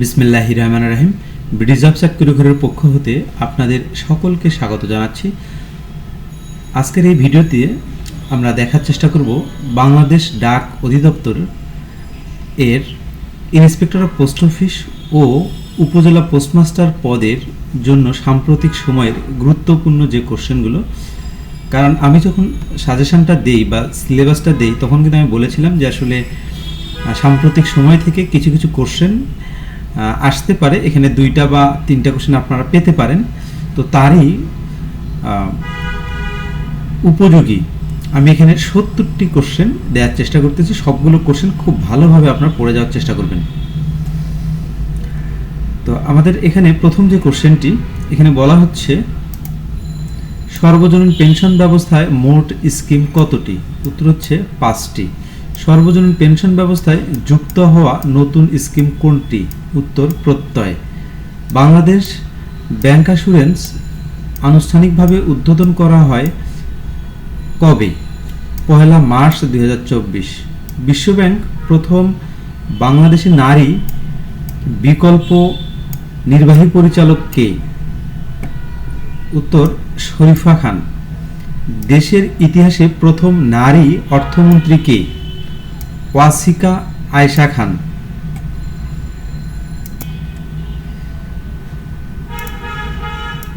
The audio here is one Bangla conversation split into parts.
বিসমিল্লাহ রহমান রাহিম। ব্রিটিশ চাকরি ঘরের পক্ষ হতে আপনাদের সকলকে স্বাগত জানাচ্ছি। আজকের এই ভিডিওতে আমরা দেখার চেষ্টা করব বাংলাদেশ ডাক অধিদপ্তর এর ইন্সপেক্টর অফ পোস্ট অফিস ও উপজেলা পোস্টমাস্টার পদের জন্য সাম্প্রতিক সময়ের গুরুত্বপূর্ণ যে কোশ্চেনগুলো। কারণ আমি যখন সাজেশনটা দেই বা সিলেবাসটা দেই, তখন কিন্তু আমি বলেছিলাম যে আসলে সাম্প্রতিক সময় থেকে কিছু কিছু কোশ্চেন আসতে পারে। এখানে দুইটা বা তিনটা কোশ্চেন আপনারা পেতে পারেন। তো তারই উপযোগী। আমি এখানে সত্তরটি কোশ্চেন দেওয়ার চেষ্টা করতেছি। সবগুলো কোশ্চেন খুব ভালোভাবে আপনারা পড়ে যাওয়ার চেষ্টা করবেন। তো আমাদের এখানে প্রথম যে কোশ্চেনটি এখানে বলা হচ্ছে, সর্বজনীন পেনশন ব্যবস্থায় মোট স্কিম কতটি? উত্তর হচ্ছে পাঁচটি। সর্বজনীন পেনশন ব্যবস্থায় যুক্ত হওয়া নতুন স্কিম কোনটি? উত্তর, প্রত্যয়। বাংলাদেশ ব্যাংক অ্যাসুরেন্স আনুষ্ঠানিকভাবে উদ্বোধন করা হয় কবে? পহেলা মার্চ দুই বিশ্বব্যাংক প্রথম বাংলাদেশি নারী বিকল্প নির্বাহী পরিচালক কে? উত্তর, শরীফা খান। দেশের ইতিহাসে প্রথম নারী অর্থমন্ত্রী কে? ওয়াসিকা আয়শা খান।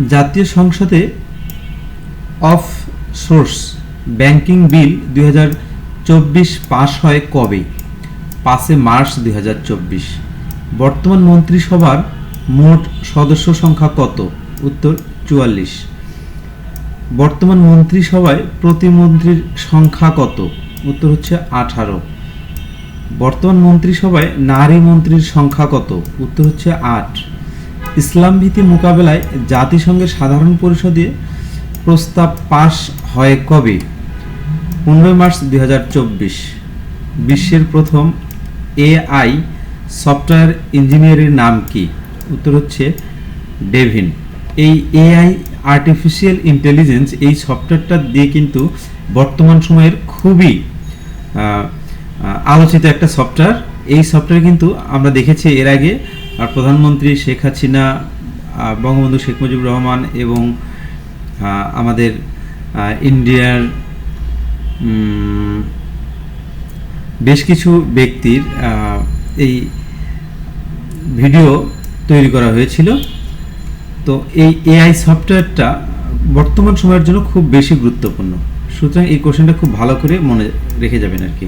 জাতীয় সংসদে অফ সোর্স ব্যাংকিং বিল দুই পাস হয় কবে? পাঁচে মার্চ দুই বর্তমান মন্ত্রিসভার মোট সদস্য সংখ্যা কত? উত্তর চুয়াল্লিশ। বর্তমান মন্ত্রিসভায় প্রতিমন্ত্রীর সংখ্যা কত? উত্তর হচ্ছে আঠারো। বর্তমান মন্ত্রিসভায় নারী মন্ত্রীর সংখ্যা কত? উত্তর হচ্ছে আট। ইসলাম ভীতি মোকাবেলায় জাতিসংঘের সাধারণ পরিষদে প্রস্তাব পাশ হয় কবে? পনেরোই মার্চ দুই বিশ্বের প্রথম এআই সফটওয়্যার ইঞ্জিনিয়ারের নাম কি? উত্তর হচ্ছে ডেভিন। এই এআই আর্টিফিশিয়াল ইন্টেলিজেন্স এই সফটওয়্যারটা দিয়ে কিন্তু বর্তমান সময়ের খুবই আলোচিত একটা সফটওয়্যার এই সফটওয়্যার কিন্তু আমরা দেখেছি এর আগে, আর প্রধানমন্ত্রী শেখ হাসিনা বঙ্গবন্ধু শেখ মুজিবুর রহমান এবং আমাদের ইন্ডিয়ার বেশ কিছু ব্যক্তির এই ভিডিও তৈরি করা হয়েছিল। তো এই এআই সফটওয়্যারটা বর্তমান সময়ের জন্য খুব বেশি গুরুত্বপূর্ণ। সুতরাং এই কোশ্চেনটা খুব ভালো করে মনে রেখে যাবেন আর কি।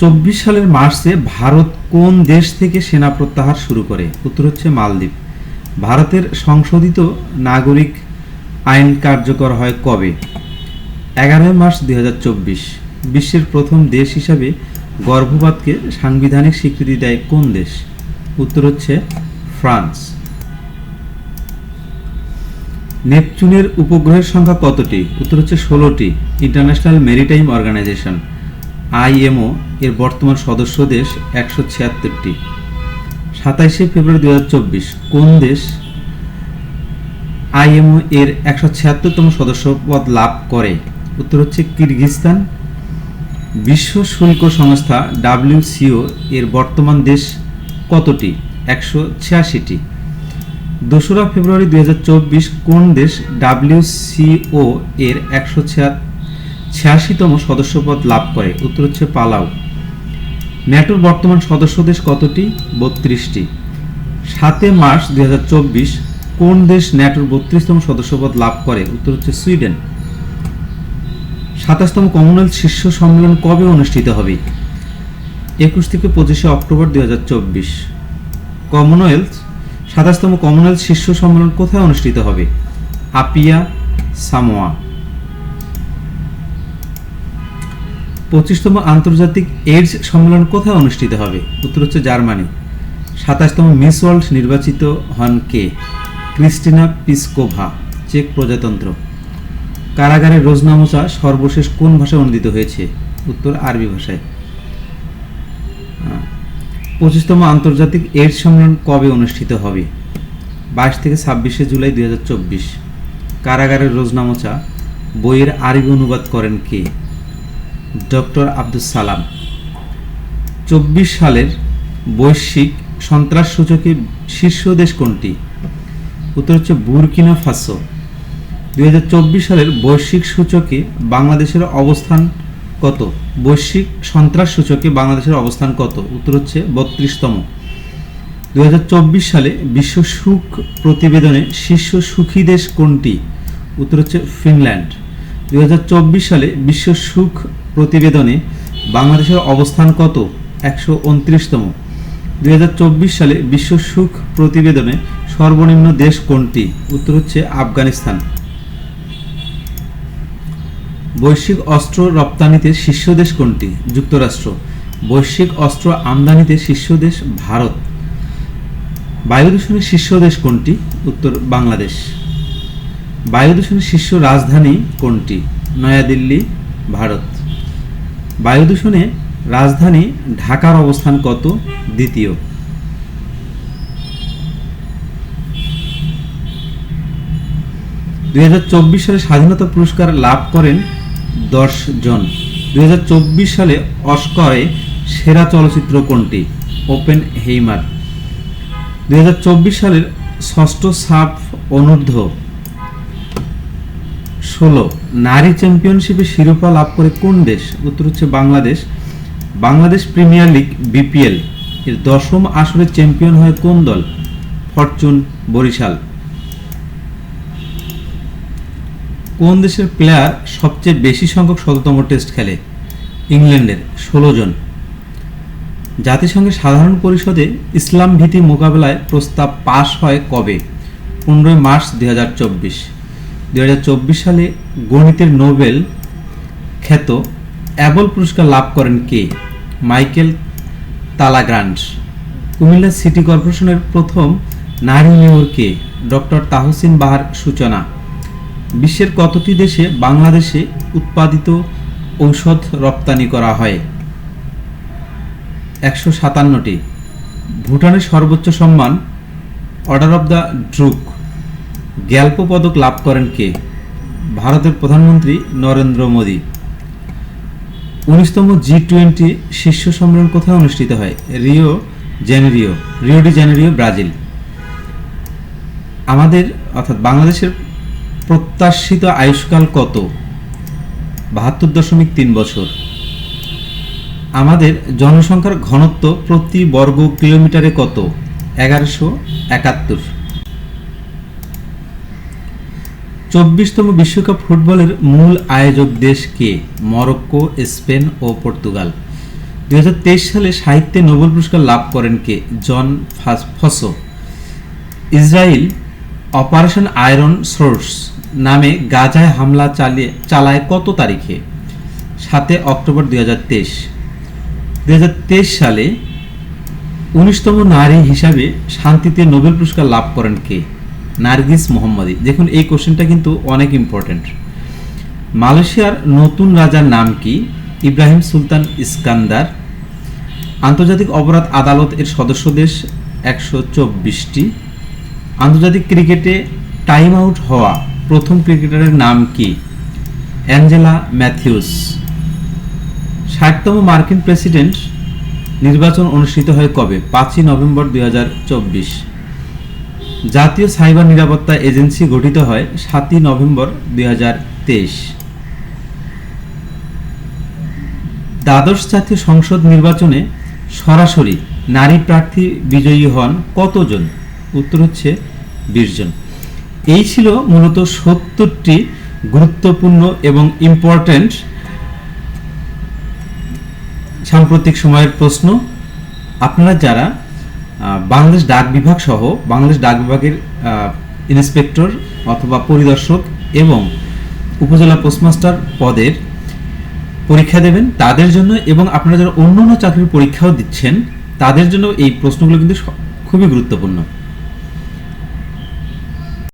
চব্বিশ সালের মার্চে ভারত কোন দেশ থেকে সেনা প্রত্যাহার শুরু করে? উত্তর হচ্ছে মালদ্বীপ। ভারতের সংশোধিত নাগরিক আইন কার্যকর হয় কবে? এগারোই মার্চ দুই বিশ্বের প্রথম দেশ হিসাবে গর্ভপাতকে সাংবিধানিক স্বীকৃতি দেয় কোন দেশ? উত্তর হচ্ছে ফ্রান্স। নেপচুনের উপগ্রহের সংখ্যা কতটি? উত্তর হচ্ছে ষোলোটি। International maritime organisation. আইএমও এর বর্তমান সদস্য দেশ একশো ছিয়াত্তরটি। সাতাইশে ফেব্রুয়ারি দু কোন দেশ আইএমও এর একশো ছিয়াত্তরতম সদস্য পদ লাভ করে? উত্তর হচ্ছে কিরগিজস্তান। বিশ্ব শুল্ক সংস্থা ডাব্লিউসিও এর বর্তমান দেশ কতটি? একশো ছিয়াশিটি। দোসরা ফেব্রুয়ারি দুই হাজার চব্বিশ কোন দেশ ডাব্লিউসিও এর একশো ছিয়াত্তর ছিয়াশিতম সদস্যপদ লাভ করে। উত্তর হচ্ছে পালাউ ন্যাটোর বর্তমান সদস্য দেশ কতটি? বত্রিশটি। সাতে মার্চ দু হাজার চব্বিশ কোন দেশ ন্যাটোর বত্রিশতম সদস্যপদ লাভ করে? উত্তর হচ্ছে সুইডেন। সাতাশতম কমনওয়েলথ শীর্ষ সম্মেলন কবে অনুষ্ঠিত হবে? একুশ থেকে পঁচিশে অক্টোবর দুই হাজার চব্বিশ। কমনওয়েলথ, সাতাশতম কমনওয়েলথ শীর্ষ সম্মেলন কোথায় অনুষ্ঠিত হবে? Apia Samoa. পঁচিশতম আন্তর্জাতিক এইডস সম্মেলন কোথায় অনুষ্ঠিত হবে? উত্তর হচ্ছে জার্মানি। সাতাশতম মিস ওয়ার্ল্ড নির্বাচিত হন কে? ক্রিস্টিনা পিসকোভা, চেক প্রজাতন্ত্র। কারাগারের রোজনামচা সর্বশেষ কোন ভাষায় অনুদিত হয়েছে? উত্তর আরবি ভাষায়। পঁচিশতম আন্তর্জাতিক এইডস সম্মেলন কবে অনুষ্ঠিত হবে? বাইশ থেকে ছাব্বিশে জুলাই দুই হাজার চব্বিশ। কারাগারের রোজনামচা বইয়ের আরবি অনুবাদ করেন কে? ডক্টর আব্দুল সালাম। চব্বিশ সালের বৈশ্বিক সন্ত্রাস সূচকে শীর্ষ দেশ কোনটি? উত্তর হচ্ছে বুরকিনা ফাসো। দুই হাজার চব্বিশ সালের বৈশ্বিক সূচকে বাংলাদেশের অবস্থান কত? বৈশ্বিক সন্ত্রাস সূচকে বাংলাদেশের অবস্থান কত? উত্তর হচ্ছে বত্রিশতম। দুই হাজার চব্বিশ সালে বিশ্ব সুখ প্রতিবেদনে শীর্ষ সুখী দেশ কোনটি? উত্তর হচ্ছে ফিনল্যান্ড। দুই হাজার চব্বিশ সালে বিশ্ব সুখ প্রতিবেদনে বাংলাদেশের অবস্থান কত? একশো উনত্রিশতম। দুই হাজার চব্বিশ সালে বিশ্ব সুখ প্রতিবেদনে সর্বনিম্ন দেশ কোনটি? উত্তর হচ্ছে আফগানিস্তান। বৈশ্বিক অস্ত্র রপ্তানিতে শীর্ষ দেশ কোনটি? যুক্তরাষ্ট্র। বৈশ্বিক অস্ত্র আমদানিতে শীর্ষ দেশ ভারত। বায়ু দূষণের শীর্ষ দেশ কোনটি? উত্তর বাংলাদেশ। বায়ু দূষণের শীর্ষ রাজধানী কোনটি? নয়াদিল্লি, ভারত। বায়ু দূষণে রাজধানী ঢাকার অবস্থান কত? দ্বিতীয়। দুই হাজার চব্বিশ সালে স্বাধীনতা পুরস্কার লাভ করেন দশ জন। দুই হাজার চব্বিশ সালে অস্করে সেরা চলচ্চিত্র কোনটি? ওপেন হেইমার দুই হাজার চব্বিশ সালের ষষ্ঠ সাফ অনূর্ধ্ব। ষোলো। নারী চ্যাম্পিয়নশিপে শিরোপা লাভ করে কোন দেশ? উত্তর হচ্ছে Bangladesh. Bangladesh Premier League, BPL. এর দশম আসরে চ্যাম্পিয়ন হয় কোন দল? ফরচুন, বরিশাল। কোন দেশের প্লেয়ার সবচেয়ে বেশি সংখ্যক শততম টেস্ট খেলে? ইংল্যান্ডের, ষোলো জন। জাতিসংঘের সাধারণ পরিষদে ইসলাম ভীতি মোকাবেলায় প্রস্তাব পাশ হয় কবে? পনেরোই মার্চ দুই হাজার চব্বিশ। চব্বিশ সালে গণিতের নোবেল খ্যাত অ্যাবল পুরস্কার লাভ করেন কে? মাইকেল তালাগ্রান্ড কুমিল্লা সিটি কর্পোরেশনের প্রথম নারী মেয়র কে? ডক্টর তাহসিন বাহার সূচনা। বিশ্বের কতটি দেশে বাংলাদেশে উৎপাদিত ঔষধ রপ্তানি করা হয়? একশো সাতান্নটি। ভুটানের সর্বোচ্চ সম্মান, অর্ডার অব দ্য ড্রুক। গ্যাল্প পদক লাভ করেন কে? ভারতের প্রধানমন্ত্রী নরেন্দ্র মোদী। উনিশতম জি টোয়েন্টি শীর্ষ সম্মেলন কোথায় অনুষ্ঠিত হয়? Rio Janeiro, Rio de Janeiro, Brazil. আমাদের, অর্থাৎ বাংলাদেশের প্রত্যাশিত আয়ুষ্কাল কত? বাহাত্তর দশমিক তিন বছর। আমাদের জনসংখ্যার ঘনত্ব প্রতি বর্গ কিলোমিটারে কত? এগারোশো একাত্তর। চব্বিশতম বিশ্বকাপ ফুটবলের মূল আয়োজক দেশ কে? মরক্কো, স্পেন ও পর্তুগাল। দুই হাজার তেইশ সালে সাহিত্যে নোবেল পুরস্কার লাভ করেন কে? Jon Fosse Israel Operation Iron Swords নামে গাজায় হামলা চালিয়ে চালায় কত তারিখে? সাতে অক্টোবর দুই হাজার তেইশ। দুই হাজার তেইশ সালে উনিশতম নারী হিসাবে শান্তিতে নোবেল পুরস্কার লাভ করেন কে? নার্গিস মোহাম্মদী। দেখুন, এই কোশ্চেনটা কিন্তু অনেক ইম্পর্টেন্ট মালয়েশিয়ার নতুন রাজার নাম কি? ইব্রাহিম সুলতান ইস্কান্দার। আন্তর্জাতিক অপরাধ আদালত এর সদস্য দেশ একশো চব্বিশটি। আন্তর্জাতিক ক্রিকেটে টাইম আউট হওয়া প্রথম ক্রিকেটারের নাম কি? Angela Matthews. ষাটতম মার্কিন প্রেসিডেন্ট নির্বাচন অনুষ্ঠিত হয় কবে? পাঁচই নভেম্বর দুই হাজার চব্বিশ। জাতীয় সাইবার নিরাপত্তা এজেন্সি গঠিত হয় সাতই নভেম্বর দুই দ্বাদশ জাতীয় সংসদ নির্বাচনে সরাসরি নারী প্রার্থী বিজয়ী হন কতজন? উত্তর হচ্ছে বিশ জন। এই ছিল মূলত সত্তরটি গুরুত্বপূর্ণ এবং ইম্পর্ট্যান্ট সাম্প্রতিক সময়ের প্রশ্ন। আপনারা যারা বাংলাদেশ ডাক বিভাগ সহ বাংলাদেশ ডাক বিভাগের ইন্সপেক্টর অথবা পরিদর্শক এবং উপজেলা পোস্টমাস্টার পদের পরীক্ষা দেবেন তাদের জন্য এবং আপনারা যারা অন্য অন্য চাকরির পরীক্ষাও দিচ্ছেন, তাদের জন্য এই প্রশ্নগুলো কিন্তু খুবই গুরুত্বপূর্ণ।